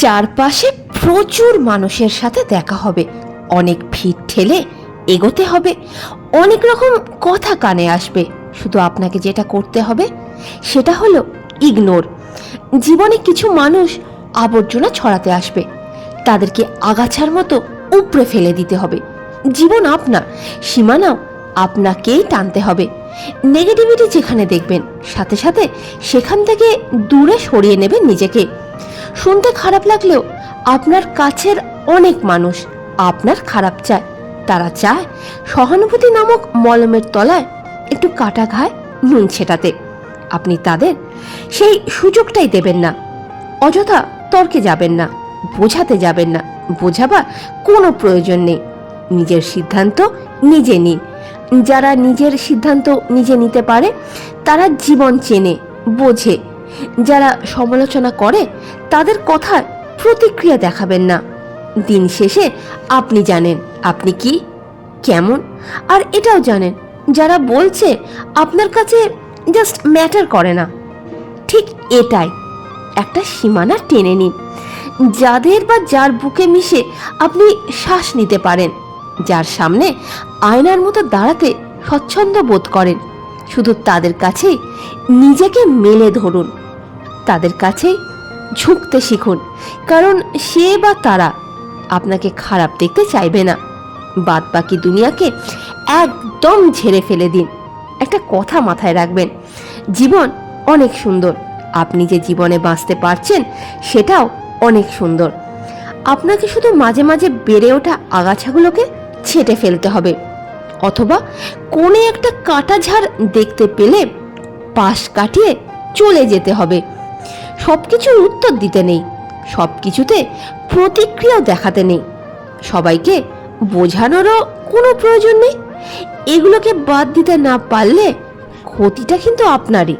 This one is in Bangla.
চারপাশে প্রচুর মানুষের সাথে দেখা হবে। অনেক ভিড় ঠেলে এগোতে হবে। অনেক রকম কথা কানে আসবে। শুধু আপনাকে যেটা করতে হবে, সেটা হলো ইগনোর জীবনে কিছু মানুষ আবর্জনা ছড়াতে আসবে। তাদেরকে আগাছার মতো উপড়ে ফেলে দিতে হবে। জীবন আপনার সীমানাও আপনাকেই টানতে হবে। নেগেটিভিটি যেখানে দেখবেন, সাথে সাথে সেখান থেকে দূরে সরিয়ে নেবেন নিজেকে। শুনতে খারাপ লাগলেও আপনার কাছের অনেক মানুষ আপনার খারাপ চায়। তারা চায় সহানুভূতি নামক মলমের তলায় একটু কাটা ঘায় নুন ছেটাতে। আপনি তাদের সেই সুযোগটাই দেবেন না। অযথা তর্কে যাবেন না, বোঝাতে যাবেন না, বোঝাবার কোনো প্রয়োজন নেই। নিজের সিদ্ধান্ত নিজে নিন। যারা নিজের সিদ্ধান্ত নিজে নিতে পারে, তারা জীবন চেনে, বোঝে। যারা সমালোচনা করে, তাদের কথায় প্রতিক্রিয়া দেখাবেন না। দিন শেষে আপনি জানেন আপনি কি, কেমন, আর এটাও জানেন, যারা বলছে আপনার কাছে জাস্ট ম্যাটার করে না। ঠিক এটাই, একটা সীমানা টেনে নিন। যাদের বা যার বুকে মিশে আপনি শ্বাস নিতে পারেন, যার সামনে আয়নার মতো দাঁড়াতে স্বচ্ছন্দ বোধ করেন। শুধু তাদের কাছেই নিজেকে মেলে ধরুন। তাদের কাছেই ঝুঁকতে শিখুন, কারণ সে বা তারা আপনাকে খারাপ দেখতে চাইবে না। বাদ বাকি দুনিয়াকে একদম ঝেড়ে ফেলে দিন। একটা কথা মাথায় রাখবেন, জীবন অনেক সুন্দর। আপনি যে জীবনে বাঁচতে পারছেন, সেটাও অনেক সুন্দর। আপনাকে শুধু মাঝে মাঝে বেড়ে ওঠা আগাছাগুলোকে ছেটে ফেলতে হবে, অথবা কোণে একটা কাটা ঝাড় দেখতে পেলে পাশ কাটিয়ে চলে যেতে হবে। সব কিছুর উত্তর দিতে নেই সব কিছুতে প্রতিক্রিয়াও দেখাতে নেই। সবাইকে বোঝানোরও কোনো প্রয়োজন নেই। এগুলোকে বাদ দিতে না পারলে ক্ষতিটা কিন্তু আপনারই।